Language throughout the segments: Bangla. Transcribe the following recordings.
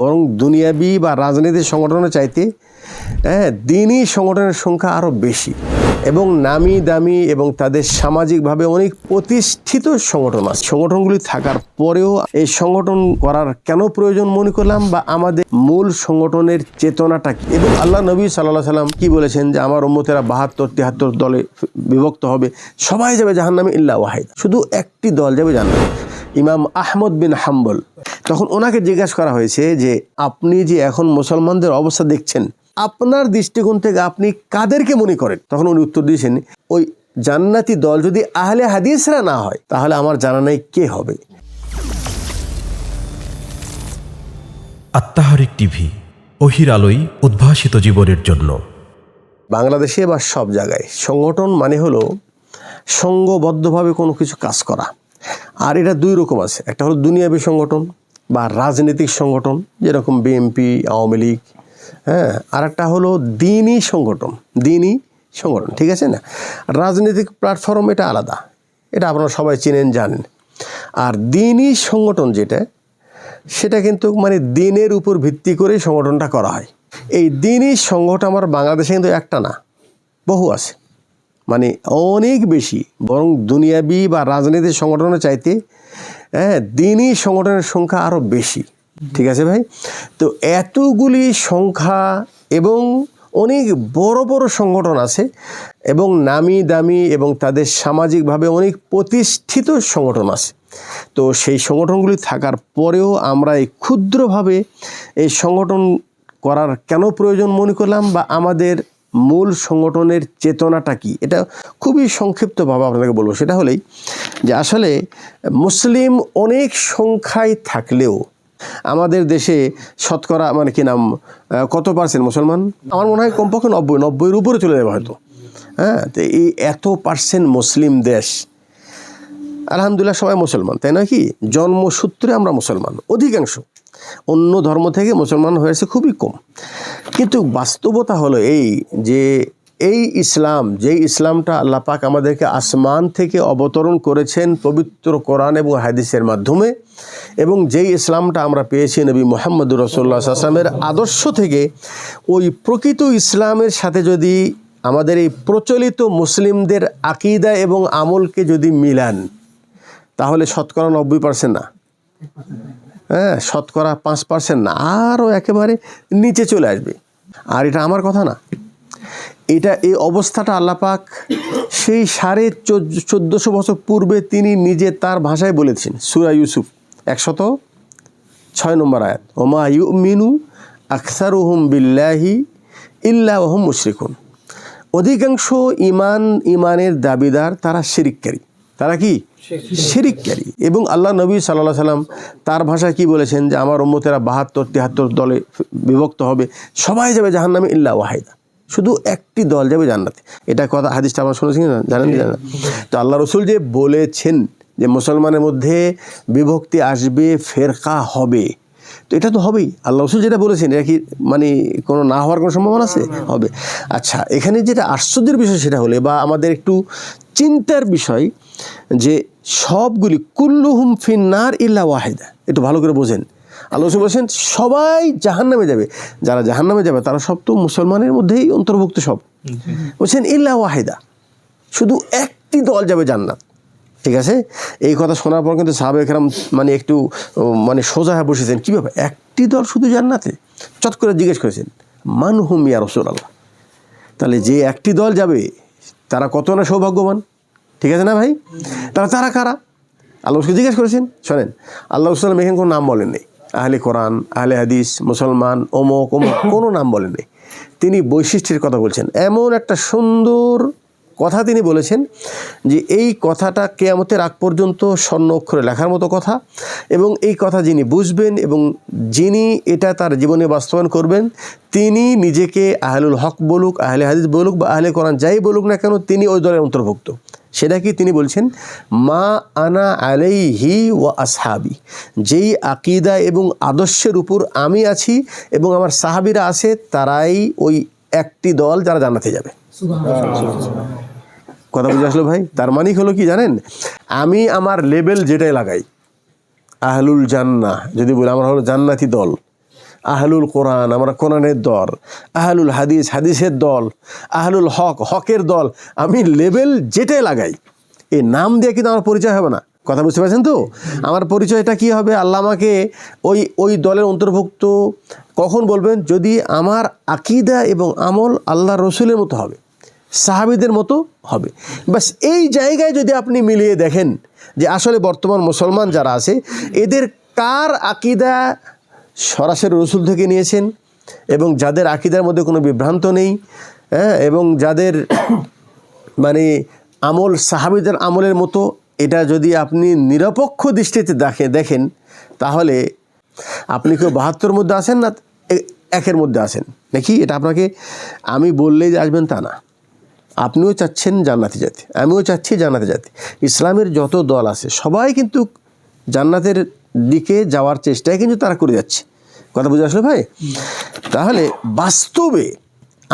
বরং দুনিয়াবি বা রাজনীতির সংগঠনের চাইতে হ্যাঁ দিনই সংগঠনের সংখ্যা আরও বেশি। এবং নামি দামি এবং তাদের সামাজিকভাবে অনেক প্রতিষ্ঠিত সংগঠন আছে। সংগঠনগুলি থাকার পরেও এই সংগঠন করার কেন প্রয়োজন মনে করলাম বা আমাদের মূল সংগঠনের চেতনাটা কি? এবং আল্লাহ নবী সাল্লাহ সাল্লাম কি বলেছেন যে, আমার উম্মতেরা বাহাত্তর তিয়াত্তর দলে বিভক্ত হবে, সবাই যাবে জাহান্নামে ইল্লা ওয়াহিদ। শুধু একটি দল যাবে জান্নাতে ইমাম আহমদ বিন হাম্বল তখন ওনাকে জিজ্ঞাসা করা হয়েছে যে আপনি যে এখন মুসলমানদের অবস্থা দেখছেন আপনার দৃষ্টিকোণ থেকে আপনি কাদেরকে মনে করেন? তখন উনি উত্তর দিয়েছেন ওই জান্নাতি দল যদি আহলে হাদিসরা না হয় তাহলে আমার জানা নাই কে হবে। আত্মাহারিক টিভি অহির আলোয় উদ্ভাসিত জীবনের জন্য। বাংলাদেশে বা সব জায়গায় সংগঠন মানে হলো সঙ্গবদ্ধভাবে কোনো কিছু কাজ করা। আর এটা দুই রকম আছে একটা হলো দুনিয়াবী সংগঠন বা রাজনৈতিক সংগঠন, যেরকম বিএনপি, আওয়ামী লীগ হ্যাঁ আর একটা হলো দিনই সংগঠন দিনই সংগঠন, ঠিক আছে না? রাজনৈতিক প্ল্যাটফর্ম এটা আলাদা, এটা আপনারা সবাই চেনেন, জানেন। আর দিনই সংগঠন যেটা, সেটা কিন্তু মানে দিনের উপর ভিত্তি করে সংগঠনটা করা হয়। এই দিনই সংগঠন আমার বাংলাদেশে কিন্তু একটা না, বহু আছে। মানে অনেক বেশি, বরং দুনিয়াবি বা রাজনীতির সংগঠনের চাইতে হ্যাঁ দিনই সংগঠনের সংখ্যা আরও বেশি। ঠিক আছে ভাই? তো এতগুলি সংখ্যা এবং অনেক বড় বড় সংগঠন আছে এবং নামি দামি এবং তাদের সামাজিকভাবে অনেক প্রতিষ্ঠিত সংগঠন আছে। তো সেই সংগঠনগুলি থাকার পরেও আমরা এই ক্ষুদ্রভাবে এই সংগঠন করার কেন প্রয়োজন মনে করলাম বা আমাদের মূল সংগঠনের চেতনাটা কি? এটা খুবই সংক্ষিপ্তভাবে আপনাকে বলব। সেটা হলেই যে আসলে মুসলিম অনেক সংখ্যায় থাকলেও আমাদের দেশে শতকরা মানে কি নাম কত পার্সেন্ট মুসলমান? আমার মনে হয় কমপক্ষে নব্বই, নব্বইয়ের উপরে চলে যাবে হয়তো। হ্যাঁ তো এই এত পার্সেন্ট মুসলিম দেশ, আলহামদুলিল্লাহ সবাই মুসলমান, তাই না কি? জন্মসূত্রে আমরা মুসলমান, অধিকাংশ। অন্য ধর্ম থেকে মুসলমান হয়েছে খুবই কম। কিন্তু বাস্তবতা হলো এই যে এই ইসলাম, যেই ইসলামটা আল্লাহ পাক আমাদেরকে আসমান থেকে অবতরণ করেছেন পবিত্র কোরআন এবং হাদিসের মাধ্যমে এবং যেই ইসলামটা আমরা পেয়েছি নবী মোহাম্মদুর রসোল্লা আসলামের আদর্শ থেকে, ওই প্রকৃত ইসলামের সাথে যদি আমাদের এই প্রচলিত মুসলিমদের আকিদা এবং আমলকে যদি মিলান, তাহলে শতকরা নব্বই পার্সেন্ট না। হ্যাঁ শতকরা পাঁচ পার্সেন্ট না, আরও একেবারে নিচে চলে আসবে। আর এটা আমার কথা না। এটা এই অবস্থাটা আল্লাপাক সেই সাড়ে চোদ্দোশো বছর পূর্বে তিনি নিজে তার ভাষায় বলেছেন, সুরা ইউসুফ, একশত ছয় নম্বর আয়াত, ওমা ইউ মিনু আকসার ওহম বিল্লাহি ইল্লা ওহম মুশরিকুন। অধিকাংশ ইমান, ইমানের দাবিদার তারা শিরিককারী। তারা কি? শিরিককারী। এবং আল্লাহ নবী সাল্লাহ সাল্লাম তার ভাষায় কি বলেছেন যে, আমার ওম্মতেরা বাহাত্তর তিয়াত্তর দলে বিভক্ত হবে। সবাই যাবে জাহান নামে ইল্লা ওয়াহিদা। শুধু একটি দল যাবে জান্নাতে। এটা কথা, হাদিসটা আমার শুনেছি না? জানেন কি জানেন তো আল্লাহ রসুল যে বলেছেন যে, মুসলমানের মধ্যে বিভক্তি আসবে, ফেরকা হবে। তো এটা তো হবেই। আল্লাহ রসুল যেটা বলেছেন এটা কি মানে কোনো না হওয়ার কোনো সম্ভাবনা আছে? হবে। আচ্ছা এখানে যেটা আশ্চর্যের বিষয় সেটা হলে বা আমাদের একটু চিন্তার বিষয় যে সবগুলি কুল্লুহুম ফিন্নার ইল্লা ওয়াহিদা। একটু ভালো করে বোঝেন। আল্লাহ রসুল বলছেন সবাই জাহান নামে যাবে। যারা জাহান নামে যাবে তারা সব তো মুসলমানের মধ্যেই অন্তর্ভুক্ত সব। বলছেন ইল্লা ওয়াহিদা। শুধু একটি দল যাবে জান্নাত। ঠিক আছে? এই কথা শোনার পর কিন্তু সাহাবে একরাম মানে একটু মানে সোজা হয়ে বসেছেন। কীভাবে একটি দল শুধু জান্নাতে? চট করে জিজ্ঞেস করেছেন, মান হুম ইয়া রসুল আল্লাহ তাহলে যে একটি দল যাবে, তারা কত না সৌভাগ্যবান? ঠিক আছে না ভাই? তারা তারা কারা? আল্লাহ জিজ্ঞেস করেছেন, শোনেন, আল্লাহ রসুলাম এখানে কোনো নাম বলেন নেই আহলে কোরআন, আহলে হাদিস, মুসলমান, অমুক অমুক, কোনো নাম বলেন নেই তিনি বৈশিষ্ট্যের কথা বলছেন, এমন একটা সুন্দর কথা তিনি বলেছেন যে এই কথাটা কেয়ামতের আগ পর্যন্ত স্বর্ণ অক্ষরে লেখার মতো কথা এবং এই কথা যিনি বুঝবেন এবং যিনি এটা তার জীবনে বাস্তবায়ন করবেন, তিনি নিজেকে আহলুল হক বলুক, আহলে হাদিস বলুক বা আহলে কোরআন যাই বলুক না কেন, তিনি ওই দলের অন্তর্ভুক্ত। সেটা কি তিনি বলছেন? মা আনা আলাইহি ওয়া আসহাবি, যেই আকিদা এবং আদর্শের উপর আমি আছি এবং আমার সাহাবিরা আছে, তারাই ওই একটি দল যারা জানাতে যাবে। কথা বুঝে আসলো ভাই, তার মানে হলো কি জানেন? আমি আমার লেবেল যেটাই লাগাই, আহলুল জান্না যদি বলি আমার হলো জান্নাতি দল, আহলুল কোরআন আমরা কোরআনের দল, আহলুল হাদিস, হাদিসের দল, আহলুল হক, হকের দল, আমি লেবেল যেটাই লাগাই এই নাম দিয়ে কিন্তু আমার পরিচয় হবে না। কথা বুঝতে পারছেন তো? আমার পরিচয়টা কি হবে? আল্লাহ আমাকে ওই ওই দলের অন্তর্ভুক্ত কখন বলবেন? যদি আমার আকিদা এবং আমল আল্লাহ রসুলের মতো হবে। সাহাবিদের মতো হবে। বাস এই জায়গায় যদি আপনি মিলিয়ে দেখেন যে আসলে বর্তমান মুসলমান যারা আছে, এদের কার আকিদা সরাসরি রসুল থেকে নিয়েছেন এবং যাদের আকিদার মধ্যে কোনো বিভ্রান্ত নেই হ্যাঁ এবং যাদের মানে আমল, সাহাবিদের আমলের মতো, এটা যদি আপনি নিরপেক্ষ দৃষ্টিতে দেখে, দেখেন, তাহলে আপনি কেউ বাহাত্তর মধ্যে আসেন না একের মধ্যে আসেন নাকি? এটা আপনাকে আমি বললেই যে আসবেন তা না। আপনিও চাচ্ছেন জান্নাতে যেতে, আমিও চাচ্ছি জান্নাতে যেতে। ইসলামের যত দল আছে, সবাই কিন্তু জান্নাতের দিকে যাওয়ার চেষ্টায় কিন্তু তারা করে যাচ্ছে। কথা বুঝে আসলো ভাই? তাহলে বাস্তবে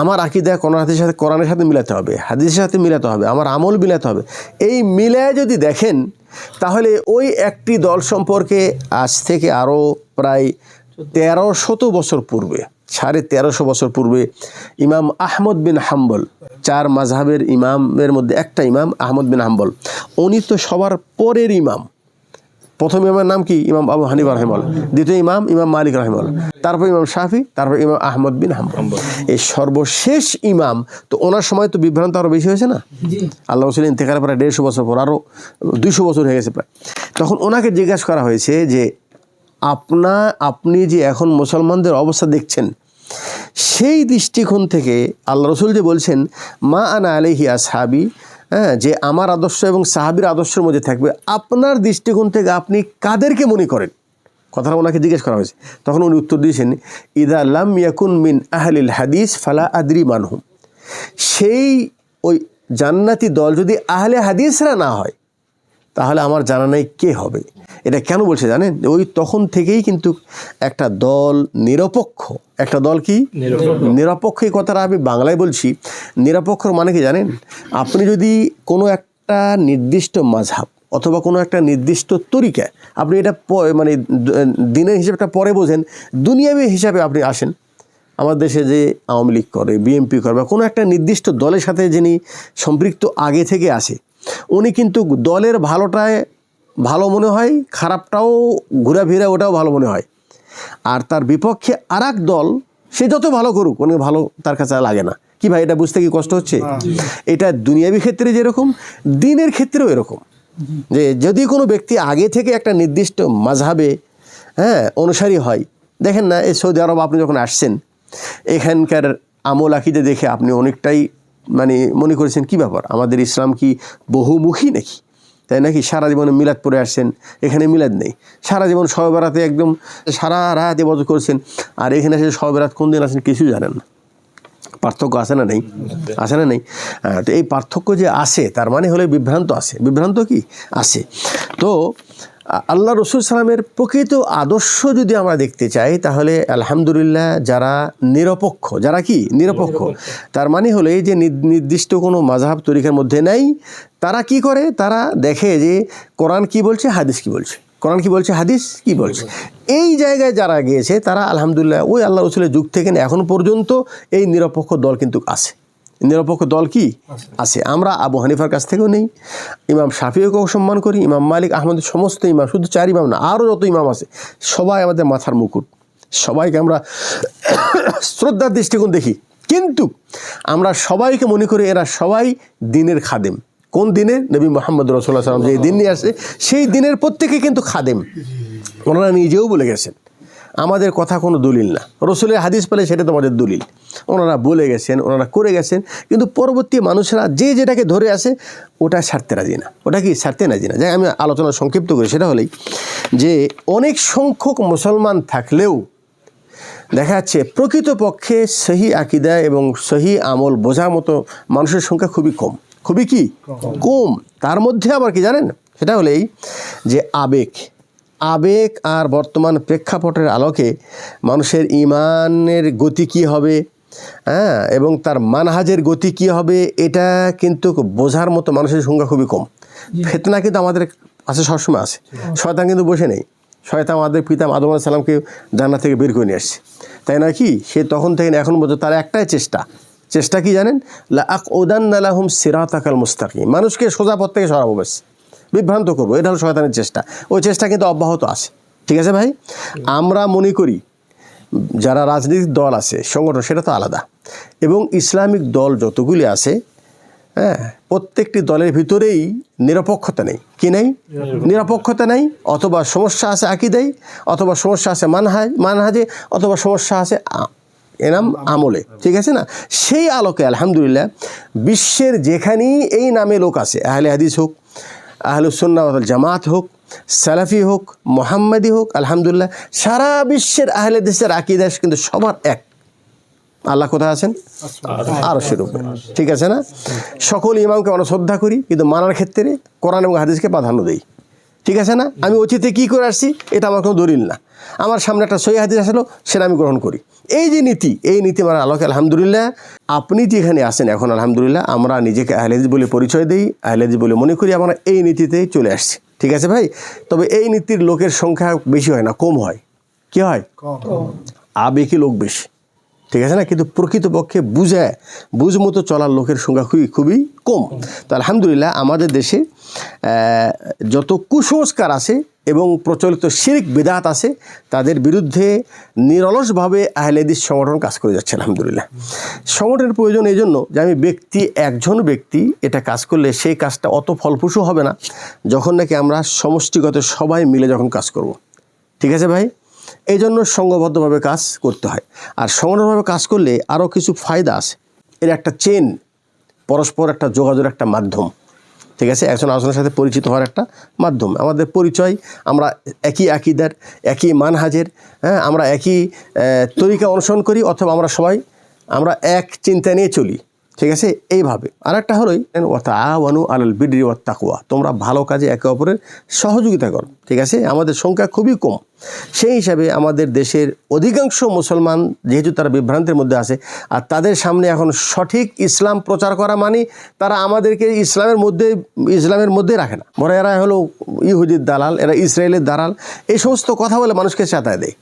আমার আকিদা কোরআনের সাথে কোরআনের সাথে মিলাতে হবে, হাদিসের সাথে মিলাতে হবে, আমার আমল মিলাতে হবে। এই মিলায় যদি দেখেন, তাহলে ওই একটি দল সম্পর্কে আজ থেকে আরও প্রায় তেরো শত বছর পূর্বে সাড়ে তেরোশো বছর পূর্বে ইমাম আহমদ বিন হাম্বল, চার মাঝহাবের ইমামের মধ্যে একটা ইমাম, আহমদ বিন হাম্বল। উনি তো সবার পরের ইমাম। প্রথম ইমামের নাম কি? ইমাম আবু হানিফ রহমল দ্বিতীয় ইমাম ইমাম মালিক রহমল তারপর ইমাম শাফি, তারপর ইমাম আহমদ বিন হাম্বল। এই সর্বশেষ ইমাম, তো ওনার সময় তো বিভ্রান্ত আরও বেশি হয়েছে না? আল্লাহ রসুল ইন্তেকালের প্রায় দেড়শো বছর পর আরও দুইশো বছর হয়ে গেছে প্রায়। তখন ওনাকে জিজ্ঞাসা করা হয়েছে যে, আপনা, আপনি যে এখন মুসলমানদের অবস্থা দেখছেন সেই দৃষ্টিকোণ থেকে আল্লাহ রসুল যে বলছেন, মা আনা আলহি আসহাবি হ্যাঁ যে আমার আদর্শ এবং সাহাবির আদর্শের মধ্যে থাকবে। আপনার দৃষ্টিকোণ থেকে আপনি কাদেরকে মনে করেন? কথাটা ওনাকে জিজ্ঞেস করা হয়েছে। তখন উনি উত্তর দিয়েছেন, ইদা লাম ইয়াকুন মিন আহলিল হাদিস ফালা আদরি মানহুম সেই ওই জান্নাতি দল যদি আহলে হাদিসরা না হয় তাহলে আমার জানা নেই কে হবে। এটা কেন বলছে জানেন? ওই তখন থেকেই কিন্তু একটা দল নিরপেক্ষ। একটা দল কি? নিরপেক্ষ। এই কথাটা আমি বাংলায় বলছি। নিরপেক্ষর মানে কি জানেন? আপনি যদি কোনো একটা নির্দিষ্ট মাঝহাব অথবা কোনো একটা নির্দিষ্ট তরিকা আপনি এটা প- মানে দিনের হিসেবটা পরে বোঝেন দুনিয়াবী হিসাবে আপনি আসেন। আমার দেশে যে আওয়ামী লীগ করে বিএনপি করে বা কোনো একটা নির্দিষ্ট দলের সাথে যিনি সম্পৃক্ত আগে থেকে আসে উনি কিন্তু দলের ভালোটায় ভালো মনে হয় খারাপটাও ঘোরাফেরা ওটাও ভালো মনে হয়। আর তার বিপক্ষে আর দল সে যত ভালো করুক অনেক ভালো তার কাছে লাগে না। কি ভাই এটা বুঝতে কি কষ্ট হচ্ছে? এটা দুনিয়াবি ক্ষেত্রে যেরকম দিনের ক্ষেত্রেও এরকম। যে যদি কোনো ব্যক্তি আগে থেকে একটা নির্দিষ্ট মাঝহাবে হ্যাঁ অনুসারী হয় দেখেন না এই সৌদি আরব আপনি যখন আসছেন এখানকার আমল আকিদে দেখে আপনি অনেকটাই মানে মনে করেছেন, কি ব্যাপার? আমাদের ইসলাম কি বহুমুখী নাকি? তাই নাকি সারা জীবনে মিলাদ পড়ে আসছেন? এখানে মিলাদ নেই। সারা জীবন সবে বেড়াতে একদম সারা রাত এবছর করছেন। আর এখানে এসে সবে বেড়াত কোন দিন আছেন কিছু জানেন না। পার্থক্য আছে না নেই? আছে না নেই? তো এই পার্থক্য যে আসে তার মানে হলে বিভ্রান্ত আছে। বিভ্রান্ত কি? আছে। তো আল্লাহ রসুল সালামের প্রকৃত আদর্শ যদি আমরা দেখতে চাই, তাহলে আলহামদুলিল্লাহ যারা নিরপেক্ষ, যারা কি? নিরপেক্ষ। তার মানে হলো এই যে নির- নির্দিষ্ট কোনো মাঝহাব তরিকার মধ্যে নেই, তারা কি করে? তারা দেখে যে কোরআন কি বলছে, হাদিস কি বলছে। কোরআন কি বলছে, হাদিস কি বলছে। এই জায়গায় যারা গিয়েছে, তারা আলহামদুলিল্লাহ ওই আল্লাহ রসুলের যুগ থেকে এখন পর্যন্ত এই নিরপেক্ষ দল কিন্তু আছে। নিরপেক্ষ দল কি? আছে। আমরা আবু হানিফার কাছ থেকেও নেই। ইমাম শাফিউকেও সম্মান করি। ইমাম মালিক আহমদের সমস্ত ইমাম, শুধু চার ইমাম না আরও যত ইমাম আছে, সবাই আমাদের মাথার মুকুট। সবাইকে আমরা শ্রদ্ধার দৃষ্টিকোণ দেখি। কিন্তু আমরা সবাইকে মনে করি এরা সবাই দিনের খাদেম। কোন দিনে? নবী মোহাম্মদ রসুল্লাহ সাল্লাম যে দিন নিয়ে আসে, সেই দিনের প্রত্যেকে কিন্তু খাদেম। ওনারা নিজেও বলে গেছেন। আমাদের কথা কোনো দলিল না। রসুলের হাদিস পেলে সেটা তোমাদের দলিল। ওনারা বলে গেছেন ওনারা করে গেছেন কিন্তু পরবর্তী মানুষেরা যে যেটাকে ধরে আসে ওটা ছাড়তে রাজি না। ওটা কি ছাড়তে রাজি না? যাই আমি আলোচনা সংক্ষিপ্ত করি সেটা হলেই যে অনেক সংখ্যক মুসলমান থাকলেও দেখা যাচ্ছে প্রকৃতপক্ষে সহি আকিদা এবং সহি আমল বোঝার মতো মানুষের সংখ্যা খুবই কম। খুবই কি? কম। তার মধ্যে আবার কি জানেন? সেটা হলেই যে আবেগ। আবেগ আর বর্তমান প্রেক্ষাপটের আলোকে মানুষের ইমানের গতি কী হবে? হ্যাঁ এবং তার মানহাজের গতি কী হবে? এটা কিন্তু বোঝার মতো মানুষের সংখ্যা খুবই কম। ফেতনা কিন্তু আমাদের আছে সবসময় আছে। শয়তান কিন্তু বসে নেই। শয়তান আমাদের পিতা আদম আলাহ সালামকে জান্নাত থেকে বের করে নিয়ে আসছে। তাই নয় কি? সে তখন থেকে এখন পর্যন্ত তার একটাই চেষ্টা। চেষ্টা কি জানেন? লা আক ওদান্নালাহুম সিরাতাকাল মুস্তাকিম। মানুষকে সোজা পথ থেকে সরাবো ব্যাস। বিভ্রান্ত করব। এটা হলো শয়তানের চেষ্টা। ওই চেষ্টা কিন্তু অব্যাহত আছে। ঠিক আছে ভাই? আমরা মনে করি যারা রাজনৈতিক দল আছে সংগঠন সেটা তো আলাদা। এবং ইসলামিক দল যতগুলি আছে হ্যাঁ প্রত্যেকটি দলের ভিতরেই নিরপেক্ষতা নেই। কি নেই? নিরপেক্ষতা। নেই। অথবা সমস্যা আছে আকিদাই অথবা সমস্যা আছে মানহাজ মানহাজে অথবা সমস্যা আছে এনাম আমলে। ঠিক আছে না? সেই আলোকে আলহামদুলিল্লাহ বিশ্বের যেখানেই এই নামে লোক আছে আহলে হাদিস হোক আহলুসন্না জামাত হোক সালাফি হোক মোহাম্মদী হোক আলহামদুলিল্লাহ সারা বিশ্বের আহলে দেশের আকিদাস কিন্তু সবার এক। আল্লাহ কোথায় আছেন? আরও সেরূপে ঠিক আছে না? সকল ইমামকে আমরা শ্রদ্ধা করি কিন্তু মানার ক্ষেত্রে কোরআন এবং হাদিসকে প্রাধান্য দেই। ঠিক আছে না? আমি অতীতে কি করে আসছি এটা আমার কোনো দলিল না। আমার সামনে একটা সহি হাদিস আসলো সেটা আমি গ্রহণ করি। এই যে নীতি এই নীতি আমার আলোকে আলহামদুলিল্লাহ আপনি যেখানে আসেন এখন আলহামদুলিল্লাহ আমরা নিজেকে আহলেদিস বলে পরিচয় দিই আহলেদিস বলে মনে করি আমরা এই নীতিতেই চলে আসছি। ঠিক আছে ভাই? তবে এই নীতির লোকের সংখ্যা বেশি হয় না কম হয়। কি হয়? আবেগী লোক বেশি। ঠিক আছে না? কিন্তু প্রকৃতপক্ষে বুঝায় বুঝ মতো চলার লোকের সংখ্যা খুবই খুবই কম। তো আলহামদুলিল্লাহ আমাদের দেশে যত কুসংস্কার আছে এবং প্রচলিত শিরিক বেদাত আছে, তাদের বিরুদ্ধে নিরলসভাবে আহলেদিস সংগঠন কাজ করে যাচ্ছে, আলহামদুলিল্লাহ। সংগঠনের প্রয়োজন এই জন্য যে আমি ব্যক্তি, একজন ব্যক্তি এটা কাজ করলে সেই কাজটা অত ফলপ্রসূ হবে না, যখন নাকি আমরা সমষ্টিগত সবাই মিলে যখন কাজ করব। ঠিক আছে ভাই? এই জন্য সংঘবদ্ধভাবে কাজ করতে হয়। আর সংগঠনভাবে কাজ করলে আরও কিছু ফায়দা আছে। এর একটা চেন পরস্পর একটা যোগাযোগের একটা মাধ্যম। ঠিক আছে? একজন আরেকজনের সাথে পরিচিত হওয়ার একটা মাধ্যম। আমাদের পরিচয় আমরা একই আকিদার, একই মানহাজের হ্যাঁ? আমরা একই তরিকা অনুসরণ করি, অথবা আমরা সবাই, আমরা এক চিন্তা নিয়ে চলি। ঠিক আছে? এইভাবে। আর একটা হলোই ওয়াতা আওয়ানু আলাল বিডরি ওয়াত তাকুয়া তোমরা ভালো কাজে একে অপরের সহযোগিতা করো, ঠিক আছে? আমাদের সংখ্যা খুবই কম। সেই হিসাবে আমাদের দেশের অধিকাংশ মুসলমান যেহেতু তারা বিভ্রান্তের মধ্যে আছে, আর তাদের সামনে এখন সঠিক ইসলাম প্রচার করা মানে তারা আমাদেরকে ইসলামের মধ্যে ইসলামের মধ্যে রাখে না। বড় এরা হলো ইহুদির দালাল, এরা ইসরায়েলের দালাল। এই সমস্ত কথা বলে মানুষকে চেতায় দেয়।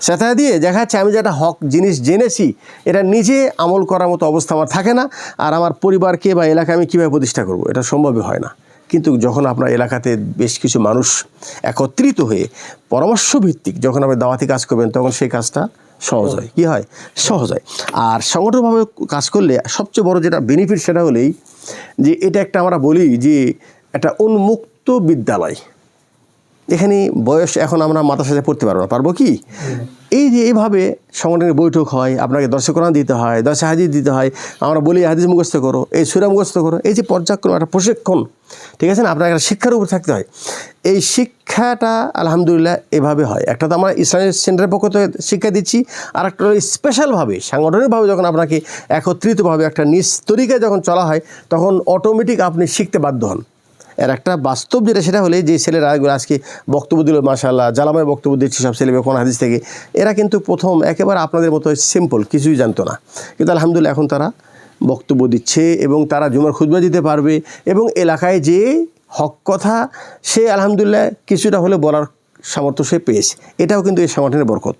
সেটা দিয়ে দেখা যাচ্ছে আমি যেটা হক জিনিস জেনেছি, এটা নিজে আমল করার মতো অবস্থা আমার থাকে না, আর আমার পরিবারকে বা এলাকা আমি কীভাবে প্রতিষ্ঠা করব, এটা সম্ভবই হয় না। কিন্তু যখন আপনার এলাকাতে বেশ কিছু মানুষ একত্রিত হয়ে পরামর্শ ভিত্তিক যখন আপনি দাওয়াতি কাজ করবেন, তখন সেই কাজটা সহজ হয়। কী হয়? সহজ হয়। আর সংগঠনভাবে কাজ করলে সবচেয়ে বড় যেটা বেনিফিট সেটা হলেই যে, এটা একটা আমরা বলি যে, একটা উন্মুক্ত বিদ্যালয়। এখানে বয়স এখন আমরা মাথার সাথে পড়তে পারব না, পারব কি? এই যে এইভাবে সংগঠনের বৈঠক হয়, আপনাকে দর্শকরণ দিতে হয় দশে হাজির দিতে হয়, আমরা বলি হাদিস মুখস্থ করো, এই সুরা মুখস্থ করো, এই যে পর্যায়ক্রম একটা প্রশিক্ষণ, ঠিক আছে না? আপনার একটা শিক্ষার উপর থাকতে হয়। এই শিক্ষাটা আলহামদুলিল্লাহ এভাবে হয়। একটা তো আমরা ইসলামিক সেন্টারের পক্ষ থেকে শিক্ষা দিচ্ছি আর একটা স্পেশালভাবে সাংগঠনিকভাবে যখন আপনাকে একত্রিতভাবে একটা নিজ তরিকায় যখন চলা হয়, তখন অটোমেটিক আপনি শিখতে বাধ্য হন। একটা বাস্তব যেটা, সেটা হলে যে ছেলেরা আজকে বক্তব্য দিল মাশাল্লাহ জালামায় বক্তব্য দিচ্ছে সব ছেলে কোন হাদিস থেকে, এরা কিন্তু প্রথম একেবারে আপনাদের মতো সিম্পল কিছুই জানতো না। কিন্তু আলহামদুলিল্লাহ এখন তারা বক্তব্য দিচ্ছে এবং তারা জুমার খুদবা দিতে পারবে এবং এলাকায় যে হক কথা, সে আলহামদুলিল্লাহ কিছুটা হলে বলার সামর্থ্য সে পেয়েছে। এটাও কিন্তু এই সংগঠনের বরকত।